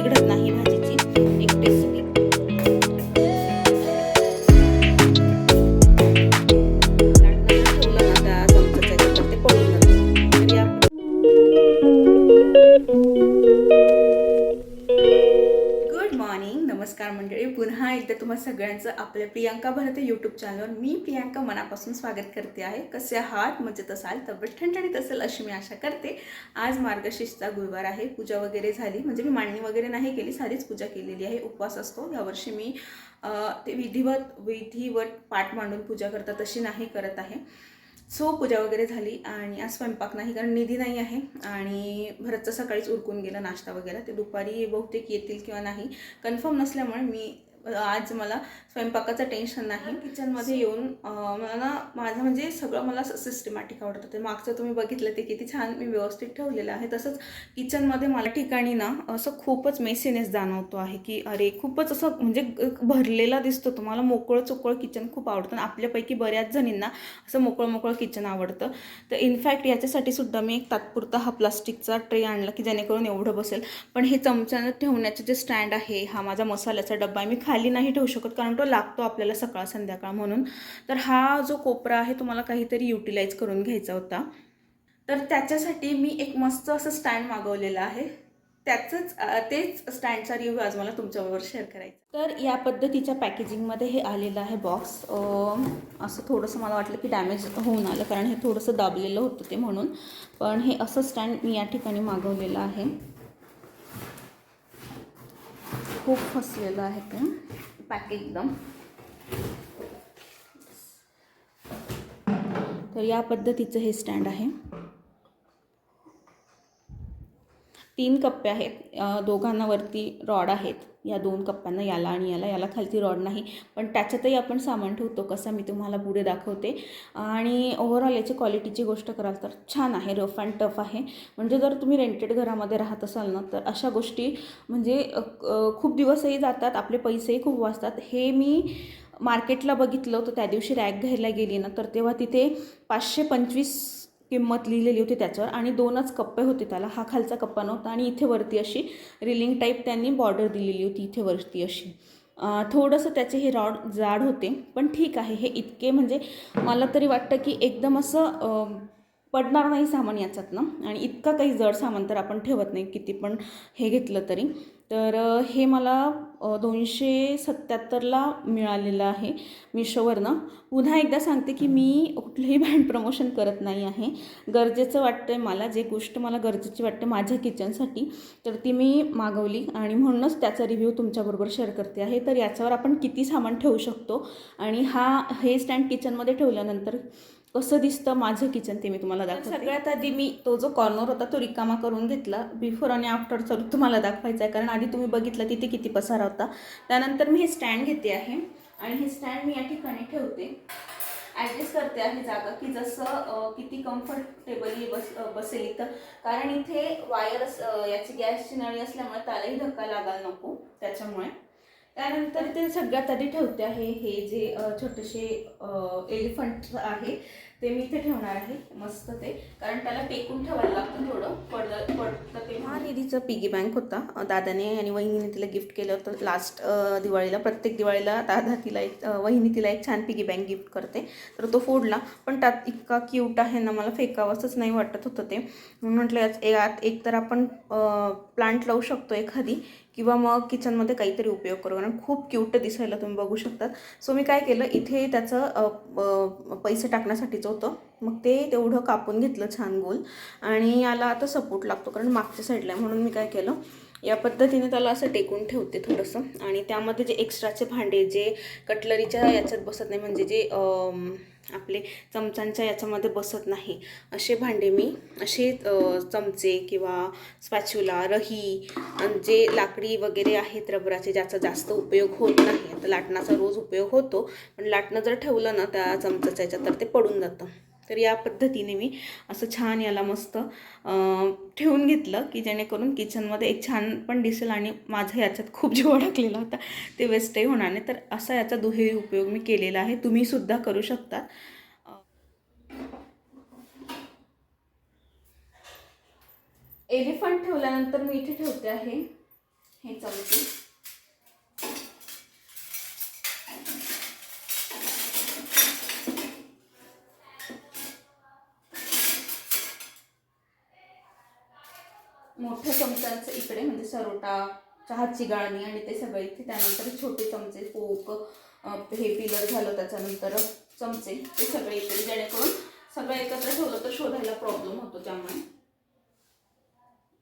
बिघडत नाही आपल्या प्रियांका भरते यूट्यूब चॅनलवर मी प्रियांका मनापासून स्वागत करते आहे. कसे आहात? मजेत असाल? तब्येत ठणठणीत असेल अशी मी आशा करते. आज मार्गशीर्षचा गुरुवार आहे. पूजा वगैरे झाली. म्हणजे मी मांडणी वगैरे नाही केली. साधीच पूजा केलेली आहे. उपवास असतो. यावर्षी मी ते विधिवत विधिवत पाठ मांडून पूजा करतात तशी नाही करत आहे. सो पूजा वगैरे झाली आणि आज स्वयंपाक नाही कारण निधी नाही आहे. आणि भरतचं सकाळीच उरकून गेलं नाश्ता वगैरे. ते दुपारी बहुतेक येतील किंवा नाही कन्फर्म नसल्यामुळे मी आज मला स्वयंपाकाचं टेन्शन नाही. किचनमध्ये येऊन मला माझं म्हणजे सगळं मला असं सिस्टमॅटिक आवडतं. ते मागचं तुम्ही बघितलं ते किती छान मी व्यवस्थित ठेवलेलं आहे. तसंच किचनमध्ये मला ठिकाणी ना असं खूपच मेसीनेस जाणवतो आहे की अरे खूपच असं म्हणजे भरलेला दिसतो तुम्हाला. मोकळं चोकळं किचन खूप आवडतं. आणि आपल्यापैकी बऱ्याच जणींना असं मोकळं मोकळं किचन आवडतं. तर इनफॅक्ट याच्यासाठी सुद्धा मी एक तात्पुरता हा प्लास्टिकचा ट्रे आणला की जेणेकरून एवढं बसेल. पण हे चमच्यानं ठेवण्याचे जे स्टँड आहे हा माझा मसाल्याचा डब्बा आहे मी खाली नाही ठेवू शकत कारण तो लागतो आपल्याला सकाळ संध्याकाळ म्हणून. तर हा जो कोपरा आहे तुम्हाला काहीतरी युटिलाइज करून घ्यायचा होता. तर त्याच्यासाठी मी एक मस्त असं स्टँड मागवलेलं आहे. त्याचंच तेच स्टँडचा रिव्ह्यू आज मला तुमच्याबरोबर शेअर करायचा तर या पद्धतीच्या पॅकेजिंगमध्ये हे आलेलं आहे बॉक्स असं थोडंसं मला वाटलं की डॅमेज होऊन आलं कारण हे थोडंसं दाबलेलं होतं ते म्हणून. पण हे असं स्टँड मी या ठिकाणी मागवलेलं आहे. खूप फसलेलं आहे ते. पॅक एकदम. तर या पद्धतीचं हे स्टँड आहे. तीन कप्पे आहेत. दोघांनावरती दोघांना वरती रॉड आहेत. या दोन कप्प्यांना याला आणि याला. याला खालती रॉड नाही. पण त्याच्यातही आपण सामान ठेवतो. कसं मी तुम्हाला पुढे दाखवते. आणि ओव्हरऑल याची क्वालिटीची गोष्ट कराल तर छान आहे. रफ अँड टफ आहे. म्हणजे जर तुम्ही रेंटेड घरामध्ये राहत असाल ना तर अशा गोष्टी म्हणजे खूप दिवसही जातात. आपले पैसेही खूप वाचतात. हे मी मार्केटला बघितलं तर त्या दिवशी रॅक घ्यायला गेली ना तर तेव्हा तिथे पाचशे पंचवीस किंमत लिहिलेली होती त्याच्यावर आणि दोनच कप्पे होते त्याला. हा खालचा कप्पा नव्हता आणि इथे वरती अशी रिलिंग टाईप त्यांनी बॉर्डर दिलेली होती इथे वरती अशी. थोडंसं त्याचे हे रॉड जाड होते पण ठीक आहे. हे इतके म्हणजे मला तरी वाटतं की एकदम असं पडणार नाही सामान याच्यातनं आणि इतकं काही जड सामान तर आपण ठेवत नाही किती पण हे घेतलं तरी. तर हे मला दोनशे सत्त्याहत्तरला मिळालेलं आहे मिशोवरनं. पुन्हा एकदा सांगते की मी कुठलंही ब्रँड प्रमोशन करत नाही आहे. गरजेचं वाटतं आहे मला जे गोष्ट मला गरजेची वाटते माझ्या किचनसाठी तर ती मी मागवली. आणि म्हणूनच त्याचा रिव्ह्यू तुमच्याबरोबर शेअर करते आहे. तर याच्यावर आपण किती सामान ठेवू शकतो? आणि हा हे स्टँड किचनमध्ये ठेवल्यानंतर कसं दिसतं माझं किचन ते मी तुम्हाला दाखवते. सगळ्यात आधी मी तो जो कॉर्नर होता तो रिकामा करून घेतला. बिफोर आणि आफ्टरचा तुम्हाला दाखवायचा आहे. कारण आधी तुम्ही बघितलं तिथे किती पसारा होता. त्यानंतर मी हे स्टँड घेते आहे. आणि हे स्टँड मी या ठिकाणी ठेवते. ॲडजस्ट करते आहे जागा की जसं किती कम्फर्टेबली बस बसेल इथं. कारण इथे वायर याची गॅसची नळी असल्यामुळे त्यालाही धक्का लागायला नको. त्याच्यामुळे. त्यानंतर ते सगळ्यात आधी ठेवते आहे. हे जे छोटेसे एलिफंट आहे ते मी इथे ठेवणार आहे. मस्त ते. कारण त्याला टेकून ठेवायला लागतं थोडं. पडलं पडतं ते हा निधीचं पिगी बँक होता. दादाने आणि वहिनीने तिला गिफ्ट केलं होतं. लास्ट दिवाळीला प्रत्येक दिवाळीला दादा तिला एक वहिनी तिला एक छान पिगी बँक गिफ्ट करते. तर तो फोडला. पण त्यात इतका क्यूट आहे ना मला फेकावंसंच नाही वाटत होतं ते. म्हणून म्हटलं यात एक तर आपण प्लांट लावू शकतो एखादी. किंवा मग किचनमध्ये काहीतरी उपयोग करू. कारण खूप क्यूट दिसायला तुम्ही बघू शकतात. सो मी काय केलं इथे त्याचं पैसे टाकण्यासाठीचं होतं. मग ते तेवढं कापून घेतलं छान गोल. आणि याला आता सपोर्ट लागतो. कारण मागच्या साईडला आहे. म्हणून मी काय केलं या पद्धतीने त्याला असं टेकून ठेवते थोडंसं. आणि त्यामध्ये जे एक्स्ट्राचे भांडे जे कटलरीच्या याच्यात बसत नाही म्हणजे जे आपले चमचांच्या याच्यामध्ये बसत नाही असे भांडे मी असे चमचे किंवा स्पॅच्युला रही आणि जे लाकडी वगैरे आहेत रबराचे ज्याचा जास्त उपयोग होत नाही आता लाटणाचा रोज उपयोग होतो. पण लाटणं जर ठेवलं ना त्या चमचाच्या याच्यात तर ते पडून जातं. तर या पद्धतीने मी असं छान याला मस्त ठेवून घेतलं की जेणेकरून किचनमध्ये एक छान पण दिसेल आणि माझा याच्यात खूप जीव अडकलेला होता ते वेस्टही होणार नाही. तर असा याचा दुहेरी उपयोग मी केलेला आहे. तुम्हीसुद्धा करू शकता. एलिफंट ठेवल्यानंतर मी इथे ठेवते आहे. हे चमचे. चमच्यांचं म्हणजे सरोटा चहाची गाळणी आणि ते सगळं इथे त्यानंतर छोटे चमचे पोक हे पिलर झालं त्याच्यानंतर चमचे ते सगळे इकडे जेणेकरून सगळं एकत्र ठेवलं तर शोधायला प्रॉब्लेम होतो त्यामुळे.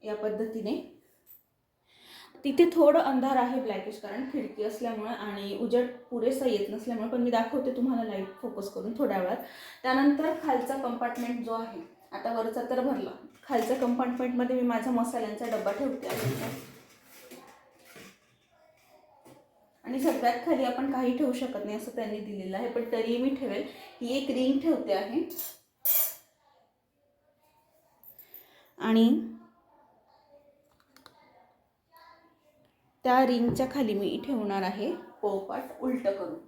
या पद्धतीने. तिथे थोडं अंधार आहे ब्लॅकिश कारण खिडकी असल्यामुळे आणि उजेड पुरेसा येत नसल्यामुळे पण मी दाखवते तुम्हाला लाइट फोकस करून थोड्या वेळात. त्यानंतर खालचा कंपार्टमेंट जो आहे आता वरचा तर भरला. खालच्या कंपार्टमेंटमध्ये मी माझा मसाल्यांचा डब्बा ठेवते आहे. आणि सगळ्यात खाली आपण काही ठेवू शकत नाही असं त्यांनी दिलेलं आहे पण तरीही मी ठेवेल. ही एक रिंग ठेवते आहे. आणि त्या रिंगच्या खाली मी ठेवणार आहे पोपाट उलट करून.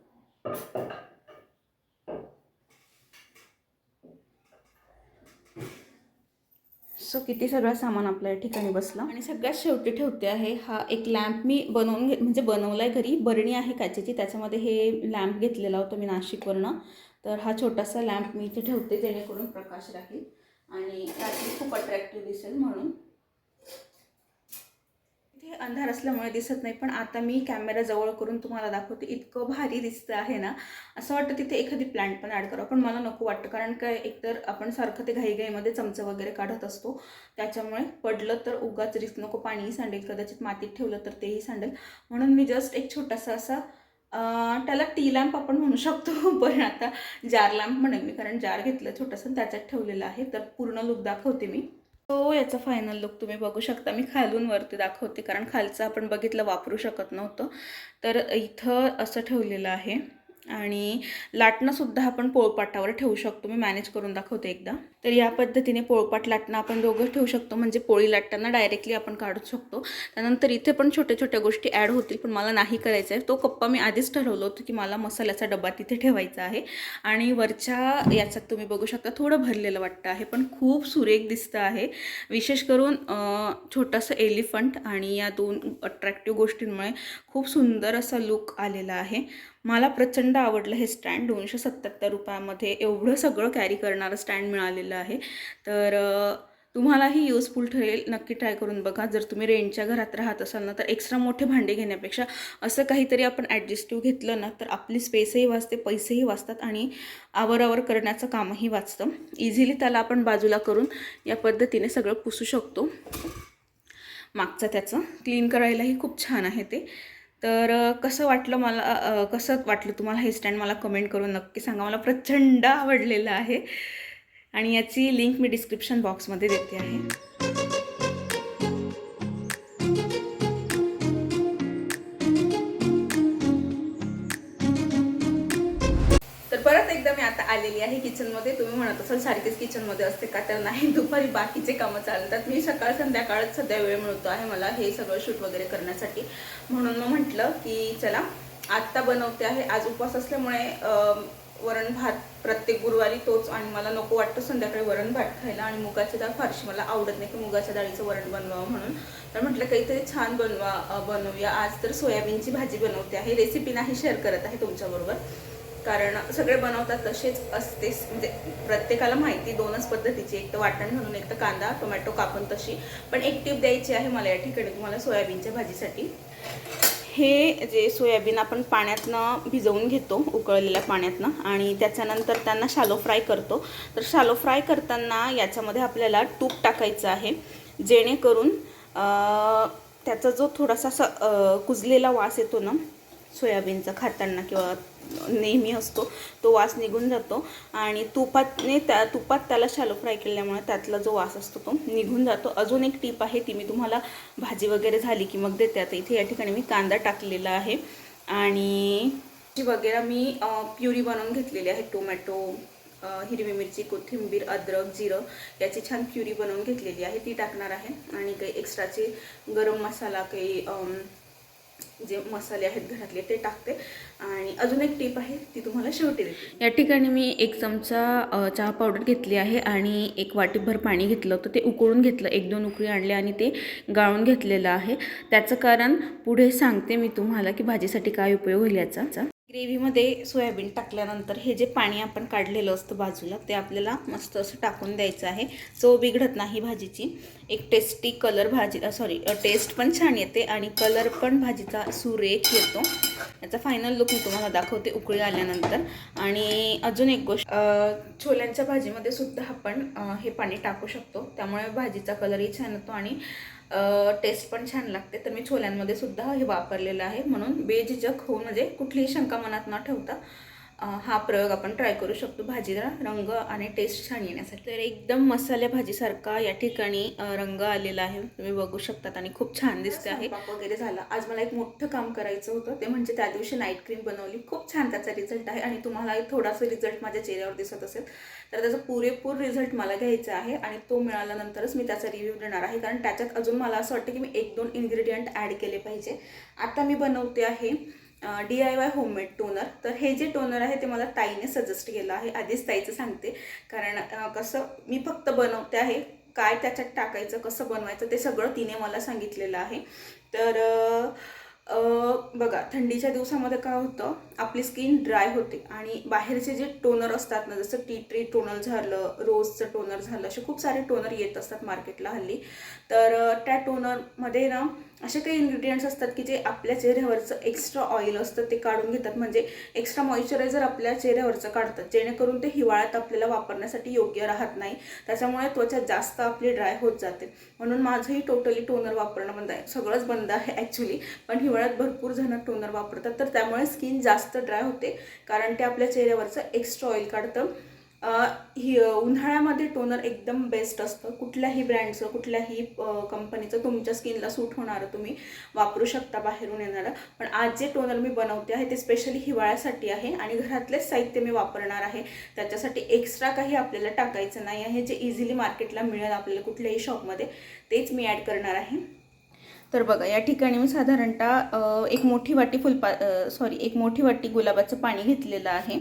सो किती सगळं सामान आपल्या या ठिकाणी बसलं. आणि सगळ्यात शेवटी ठेवते आहे हा एक लॅम्प मी बनवून घे म्हणजे बनवला आहे घरी. बरणी आहे काचेची त्याच्यामध्ये हे लॅम्प घेतलेला होता मी नाशिकवरनं. तर हा छोटासा लॅम्प मी इथे ठेवते जेणेकरून प्रकाश राहील. आणि रात्री खूप अट्रॅक्टिव्ह दिसेल म्हणून. इथे अंधार असल्यामुळे दिसत नाही पण आता मी कॅमेरा जवळ करून तुम्हाला दाखवते इतकं भारी दिसतं आहे ना. असं वाटतं तिथे एखादी प्लांट पण ॲड करावं पण मला नको वाटतं कारण काय एकतर आपण सारखं ते घाईघाईमध्ये चमचं वगैरे काढत असतो. त्याच्यामुळे पडलं तर उगाच रिस्क नको पाणीही सांडेल कदाचित मातीत ठेवलं तर तेही सांडेल. म्हणून मी जस्ट एक छोटासा असा त्याला टी लॅम्प आपण म्हणू शकतो पण आता जार लॅम्प म्हणेन मी कारण जार घेतलं छोटंसं त्याच्यात ठेवलेलं आहे तर पूर्ण लुक दाखवते मी. तो याचा फायनल लुक तुम्ही बघू शकता. मी खालून वरती दाखवते कारण खालचं आपण बघितलं वापरू शकत नव्हतं. तर इथं असं ठेवलेलं आहे. आणि लाटणंसुद्धा आपण पोळपाटावर ठेवू शकतो. मी मॅनेज करून दाखवते एकदा. तर या पद्धतीने पोळपाट लाटणं आपण दोघं ठेवू शकतो. म्हणजे पोळी लाटताना डायरेक्टली आपण काढू शकतो. त्यानंतर इथे पण छोट्या छोट्या गोष्टी ॲड होतील पण मला नाही करायचं आहे. तो कप्पा मी आधीच ठरवलं होतं की मला मसाल्याचा डबा तिथे ठेवायचा आहे. आणि वरच्या याच्यात तुम्ही बघू शकता थोडं भरलेलं वाटतं आहे पण खूप सुरेख दिसतं आहे. विशेष करून छोटासा छोटंसं एलिफंट आणि या दोन अट्रॅक्टिव्ह गोष्टींमुळे खूप सुंदर असा लुक आलेला आहे. मला प्रचंड आवडलं हे स्टँड दोनशे सत्त्याहत्तर रुपयामध्ये एवढं सगळं कॅरी करणारं स्टँड मिळालेलं आहे. तर तुम्हालाही युजफुल ठरेल. नक्की ट्राय करून बघा. जर तुम्ही रेंटच्या घरात राहत असाल ना तर एक्स्ट्रा मोठे भांडे घेण्यापेक्षा असं काहीतरी आपण ॲडजस्टिव्ह घेतलं ना तर आपली स्पेसही वाचते पैसेही वाचतात आणि आवरावर करण्याचं कामही वाचतं. इझिली त्याला आपण बाजूला करून या पद्धतीने सगळं पुसू शकतो. मागचं त्याचं. क्लीन करायलाही खूप छान आहे ते. तर कसं वाटलं मला कसं वाटलं तुम्हाला हे स्टँड मला कमेंट करून नक्की सांगा. मला प्रचंड आवडलेलं आहे. आणि याची लिंक मी डिस्क्रिप्शन बॉक्समध्ये देते आहे. तर परत एकदा मी आता आलेली आहे किचनमध्ये तुम्ही म्हणत असाल सारखीच किचनमध्ये असते का? तर नाही दुपारी बाकीचे कामं चालतात. मी सकाळ संध्याकाळच सध्या वेळ मिळतो आहे मला हे सगळं शूट वगैरे करण्यासाठी. म्हणून मग म्हटलं की चला आत्ता बनवते आहे. आज उपवास असल्यामुळे वरण भात प्रत्येक गुरुवारी तोच आणि मला नको वाटतं संध्याकाळी वरण भात खायला आणि मुगाची डाळ फारशी. मला आवडत नाही की मुगाच्या डाळीचं वरण बनवावं म्हणून. तर म्हटलं काहीतरी छान बनवा बनवूया. आज तर सोयाबीनची भाजी बनवते आहे. रेसिपी नाही शेअर करत आहे तुमच्याबरोबर. कारण सगळे बनवतात तसेच असतेच. म्हणजे प्रत्येकाला माहिती दोनच पद्धतीची. एक तर वाटण म्हणून एक तर कांदा टोमॅटो कापून तशी. पण एक टीप द्यायची आहे मला या ठिकाणी तुम्हाला सोयाबीनच्या भाजीसाठी. हे जे सोयाबीन आपण पाण्यातनं भिजवून घेतो उकळलेल्या पाण्यातनं आणि त्याच्यानंतर त्यांना शालो फ्राय करतो. तर शालो फ्राय करताना याच्यामध्ये आपल्याला तूप टाकायचं आहे. जेणेकरून त्याचा जो थोडासा स कुजलेला वास येतो ना सोयाबीनचा खाताना किंवा नेहमी असतो तो वास निघून जातो. आणि तुपातने त्या तुपात त्याला शालो फ्राय केल्यामुळे त्यातला जो वास असतो तो निघून जातो. अजून एक टीप आहे ती मी तुम्हाला भाजी वगैरे झाली की मग देते. आता इथे या ठिकाणी मी कांदा टाकलेला आहे. आणि वगैरे मी प्युरी बनवून घेतलेली आहे. टोमॅटो हिरवी मिरची कोथिंबीर अद्रक जिरं याची छान प्युरी बनवून घेतलेली आहे. ती टाकणार आहे. आणि काही एक्स्ट्राचे गरम मसाला काही जे मसाले आहेत घरातले ते टाकते. आणि अजून एक टीप आहे ती तुम्हाला शेवटी देते. या ठिकाणी मी एक चमचा चहा पावडर घेतली आहे आणि एक वाटीभर पाणी घेतलं होतं. ते उकळून घेतलं एक दोन उकळी आणले आणि ते गाळून घेतलेलं आहे. त्याचं कारण पुढे सांगते मी तुम्हाला की भाजीसाठी काय उपयोग होईल याचा. ग्रेव्हीमध्ये सोयाबीन टाकल्यानंतर हे जे पाणी आपण काढलेलं असतं बाजूला ते आपल्याला मस्त असं टाकून द्यायचं आहे. चव बिघडत नाही भाजीची. एक टेस्टी कलर भाजी सॉरी टेस्ट पण छान येते आणि कलर पण भाजीचा सुरेख येतो. याचा फायनल लुक मी तुम्हाला दाखवते उकळी आल्यानंतर. आणि अजून एक गोष्ट छोल्यांच्या भाजीमध्ये सुद्धा आपण हे पाणी टाकू शकतो. त्यामुळे भाजीचा कलरही छान येतो आणि टेस्ट पण छान लागते. तर मी छोल्यांमध्ये सुद्धा हे वापरलेलं आहे. म्हणून बेझिजक होऊन म्हणजे कुठलीही शंका मनात न ठेवता हा प्रयोग आपण ट्राय करू शकतो. भाजीला रंग आणि टेस्ट छान येण्यासाठी. तर एकदम मसाल्या भाजीसारखा या ठिकाणी रंग आलेला आहे. तुम्ही बघू शकतात आणि खूप छान दिसते आहे. वगैरे झाला. आज मला एक मोठं काम करायचं होतं. ते म्हणजे त्या दिवशी नाईट क्रीम बनवली. खूप छान त्याचा रिझल्ट आहे आणि तुम्हाला थोडासा रिझल्ट माझ्या चेहऱ्यावर दिसत असेल. तर त्याचा पुरेपूर रिझल्ट मला घ्यायचा आहे आणि तो मिळाल्यानंतरच मी त्याचा रिव्ह्यू देणार आहे. कारण त्याच्यात अजून मला असं वाटतं की मी एक दोन इन्ग्रेडियंट ॲड केले पाहिजे. आता मी बनवते आहे D I Y homemade toner तर हे जे टोनर आहे ते मला ताईने सजेस्ट केलं आहे. आधीच ताईचं सांगते. कारण कसं मी फक्त बनवते आहे काय त्याच्यात टाकायचं कसं बनवायचं ते सगळं तिने मला सांगितलेलं आहे. तर बघा थंडीच्या दिवसामध्ये काय होतं आपली स्किन ड्राय होते. आणि बाहेरचे जे टोनर असतात ना जसं टी ट्री टोनर झालं रोजचं टोनर झालं असे खूप सारे टोनर येत असतात मार्केटला हल्ली. तर त्या टोनरमध्ये ना असे काही इन्ग्रेडियंट्स असतात की जे आपल्या चेहऱ्यावरचं एक्स्ट्रा ऑइल असतं ते काढून घेतात. म्हणजे एक्स्ट्रा मॉइश्चरायझर आपल्या चेहऱ्यावरचं काढतात. जेणेकरून ते हिवाळ्यात आपल्याला वापरण्यासाठी योग्य राहत नाही. त्याच्यामुळे त्वचा जास्त आपली ड्राय होत जाते. म्हणून माझंही टोटली टोनर वापरणं बंद आहे. सगळंच बंद आहे ॲक्च्युली पण हिवाळ्यात भरपूर जण टोनर वापरतात. तर त्यामुळे स्किन जास्त ड्राय होते. कारण ते आपल्या चेहऱ्यावरचं एक्स्ट्रा ऑइल काढतं. ही उन्हाळ्यामध्ये टोनर एकदम बेस्ट असतं. कुठल्याही ब्रँडचं कुठल्याही कंपनीचं तुमच्या स्किनला सूट होणारं तुम्ही वापरू शकता बाहेरून येणारं. पण आज जे टोनर मी बनवते आहे ते स्पेशली हिवाळ्यासाठी आहे आणि घरातलेच साहित्य मी वापरणार आहे. त्याच्यासाठी एक्स्ट्रा काही आपल्याला टाकायचं नाही आहे. जे इझिली मार्केटला मिळेल आपल्याला कुठल्याही शॉपमध्ये तेच मी ॲड करणार आहे. तर बघा या ठिकाणी मी साधारणतः एक मोठी वाटी फुलपा सॉरी एक मोठी वाटी गुलाबाचं पाणी घेतलेलं आहे.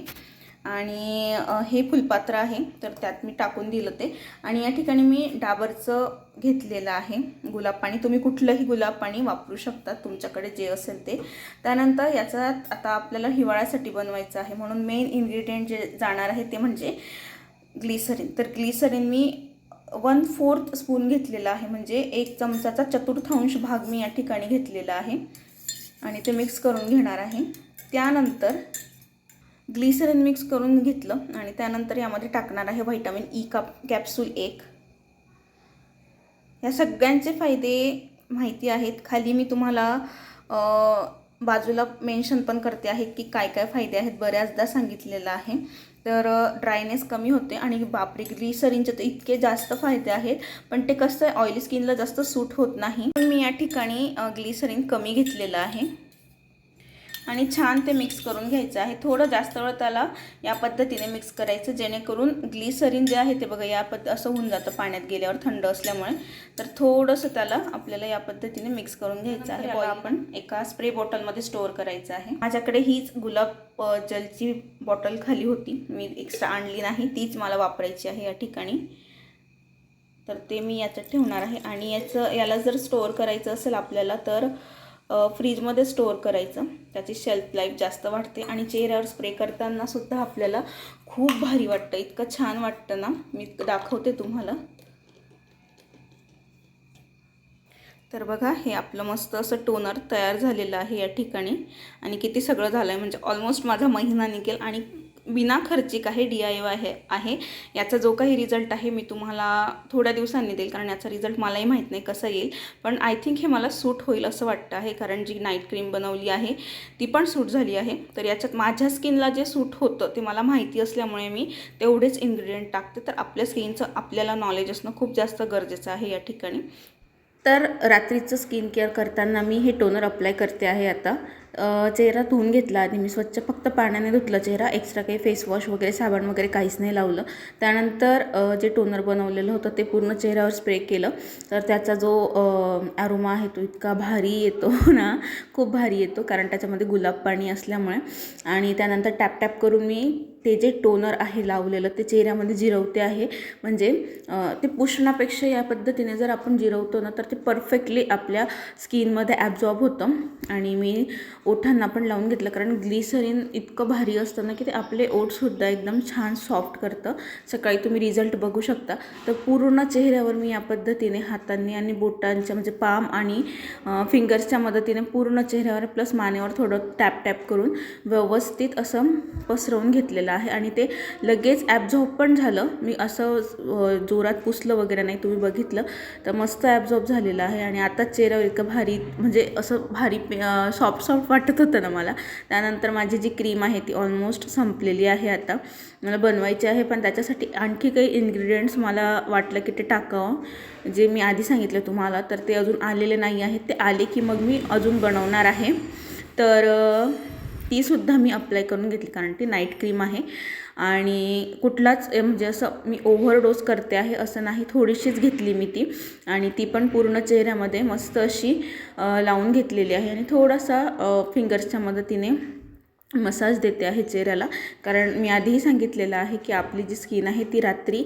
आणि हे फुलपात्र आहे तर त्यात मी टाकून दिलं ते. आणि या ठिकाणी मी डाबरचं घेतलेलं आहे गुलाब पाणी. तुम्ही कुठलंही गुलाब पाणी वापरू शकता तुमच्याकडे जे असेल ते. त्यानंतर याचा आता आपल्याला हिवाळ्यासाठी बनवायचं आहे. म्हणून मेन इन्ग्रेडियंट जे जाणार आहे ते म्हणजे ग्लिसरीन. तर ग्लिसरीन मी वन फोर्थ स्पून घेतलेला आहे. म्हणजे एक चमचाचा चतुर्थांश भाग मी या ठिकाणी घेतलेला आहे. आणि ते मिक्स करून घेणार आहे. त्यानंतर ग्लिसरीन मिक्स करून घेतलं आणि त्यानंतर यामध्ये टाकणार आहे व्हायटामिन ई काप कॅप्सूल एक. या सगळ्यांचे फायदे माहिती आहेत. खाली मी तुम्हाला बाजूला मेन्शन पण करते आहे की काय काय फायदे आहेत. बऱ्याचदा सांगितलेलं आहे. तर ड्रायनेस कमी होते आणि बापरे ग्लिसरीनचे तर इतके जास्त फायदे आहेत. पण ते कसं आहे ऑइली स्किनला जास्त सूट होत नाही. पण मी या ठिकाणी ग्लिसरीन कमी घेतलेलं आहे. आणि छान ते मिक्स करून घ्यायचं आहे. थोडं जास्त वेळ त्याला या पद्धतीने मिक्स करायचं जेणेकरून ग्लिसरीन जे आहे ते बघा या पद्ध असं होऊन जातं पाण्यात गेल्यावर थंड असल्यामुळे. तर थोडंसं त्याला आपल्याला या पद्धतीने मिक्स करून घ्यायचं आहे. आपण एका स्प्रे बॉटलमध्ये स्टोअर करायचं आहे. माझ्याकडे हीच गुलाब जलची बॉटल खाली होती. मी एक्स्ट्रा आणली नाही. तीच मला वापरायची आहे या ठिकाणी. तर ते मी याच्यात ठेवणार आहे. आणि याचं याला जर स्टोअर करायचं असेल आपल्याला तर फ्रीजमध्ये स्टोअर करायचं. त्याची शेल्फ लाईफ जास्त वाढते आणि चेहऱ्यावर स्प्रे करताना सुद्धा आपल्याला खूप भारी वाटतं. इतकं छान वाटतं ना. मी दाखवते तुम्हाला. तर बघा हे आपलं मस्त असं टोनर तयार झालेलं आहे या ठिकाणी. आणि किती सगळं झालं आहे म्हणजे ऑलमोस्ट माझा महिना निघेल आणि बिना खर्चिक आहे डी आय वाय आहे आहे. याचा जो काही रिझल्ट आहे मी तुम्हाला थोड्या दिवसांनी देईल कारण याचा रिझल्ट मलाही माहीत नाही कसा येईल. पण आय थिंक हे मला सूट होईल असं वाटतं आहे कारण जी नाईट क्रीम बनवली आहे ती पण सूट झाली आहे. तर याच्यात माझ्या स्किनला जे सूट होतं ते मला माहिती असल्यामुळे मी तेवढेच इन्ग्रेडियंट टाकते. तर आपल्या स्किनचं आपल्याला नॉलेज असणं खूप जास्त गरजेचं आहे या ठिकाणी. तर रात्रीचं स्किन केअर करताना मी हे टोनर अप्लाय करते आहे आता. चेहरा धुवून घेतला आधी मी स्वच्छ फक्त पाण्याने धुतला. चेहरा एक्स्ट्रा काही फेसवॉश वगैरे साबण वगैरे काहीच नाही लावलं. त्यानंतर जे टोनर बनवलेलं होतं ते पूर्ण चेहऱ्यावर स्प्रे केलं. तर त्याचा जो ॲरोमा आहे तो इतका भारी येतो ना खूप भारी येतो. कारण त्याच्यामध्ये गुलाब पाणी असल्यामुळे. आणि त्यानंतर टॅप टॅप करून मी ते जे टोनर आहे लावलेलं ते चेहऱ्यामध्ये जिरवते आहे. म्हणजे ते पुसण्यापेक्षा या पद्धतीने जर आपण जिरवतो ना तर ते परफेक्टली आपल्या स्किनमध्ये ॲब्झॉर्ब होतं. आणि मी ओठांना पण लावून घेतलं. कारण ग्लिसरीन इतकं भारी असतं ना की ते आपले ओठसुद्धा एकदम छान सॉफ्ट करतं. सकाळी तुम्ही रिझल्ट बघू शकता. तर पूर्ण चेहऱ्यावर मी या पद्धतीने हातांनी आणि बोटांच्या म्हणजे पाम आणि फिंगर्सच्या मदतीने पूर्ण चेहऱ्यावर प्लस मानेवर थोडं टॅप टॅप करून व्यवस्थित असं पसरवून घेतलेलं आहे. आणि ते लगेच ॲबझॉर्ब पण झालं. मी असं जोरात पुसलं वगैरे नाही तुम्ही बघितलं. तर मस्त ॲबझॉर्ब झालेलं आहे. आणि आता चेहऱ्यावर इतकं भारी म्हणजे असं भारी सॉफ्ट सॉफ्ट वाटत होतं ना मला. त्यानंतर माझी जी क्रीम आहे ती ऑलमोस्ट संपलेली आहे आता. मला बनवायची आहे पण त्याच्यासाठी आणखी काही इन्ग्रेडियंट्स मला वाटलं की ते टाकावं. जे मी आधी सांगितलं तुम्हाला तर ते अजून आलेले नाही आहेत. ते आले की मग मी अजून बनवणार आहे. तर तीसुद्धा मी अप्लाय करून घेतली कारण ती नाईट क्रीम आहे. आणि कुठलाच म्हणजे असं मी ओव्हरडोस करते आहे असं नाही थोडीशीच घेतली मी ती. आणि ती पण पूर्ण चेहऱ्यामध्ये मस्त अशी लावून घेतलेली आहे. आणि थोडासा फिंगर्सच्या मदतीने मसाज देते आहे चेहऱ्याला. कारण मी आधीही सांगितलेलं आहे की आपली जी स्किन आहे ती रात्री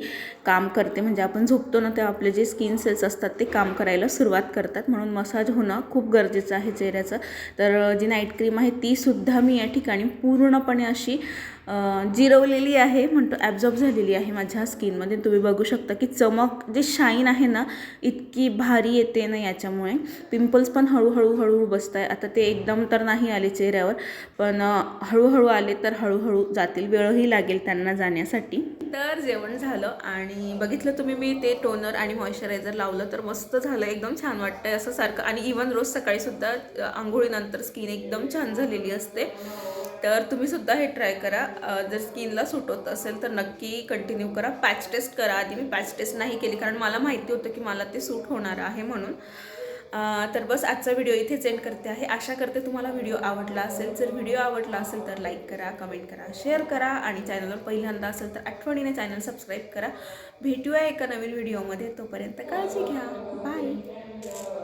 काम करते. म्हणजे आपण झोपतो ना तेव्हा आपले जे स्किन सेल्स असतात ते काम करायला सुरुवात करतात. म्हणून मसाज होणं खूप गरजेचं आहे चेहऱ्याचं. तर जी नाईट क्रीम आहे तीसुद्धा मी या ठिकाणी पूर्णपणे अशी जिरवलेली आहे म्हणतो ॲब्झॉर्ब झालेली आहे माझ्या स्किनमध्ये तुम्ही बघू शकता की चमक जे शाईन आहे ना इतकी भारी येते ना याच्यामुळे. पिंपल्स पण हळूहळू हळूहळू बसत आहे आता ते एकदम तर नाही आले चेहऱ्यावर पण हळूहळू आले तर हळूहळू जातील. वेळही लागेल त्यांना जाण्यासाठी. तर जेवण झालं आणि बघितलं तुम्ही मी ते टोनर आणि मॉइश्चरायझर लावलं तर मस्त झालं. एकदम छान वाटतंय असं सारखं. आणि इवन रोज सकाळीसुद्धा आंघोळीनंतर स्किन एकदम छान झालेली असते. तर तुम्ही सुद्धा हे ट्राय करा. जर स्किनला सूट होत असेल तर नक्की कंटिन्यू करा. पॅच टेस्ट करा. आधी मी पॅच टेस्ट नाही केली कारण मला माहिती होतं की मला ते सूट होणार आहे म्हणून. तर बस आजचा व्हिडिओ इथेच एंड करते आहे. आशा करते तुम्हाला व्हिडिओ आवडला असेल. जर व्हिडिओ आवडला असेल तर लाईक करा कमेंट करा शेअर करा आणि चॅनलवर पहिल्यांदा असेल तर आठवणीने चॅनल सबस्क्राईब करा. भेटूया एका नवीन व्हिडिओमध्ये तोपर्यंत काळजी घ्या. बाय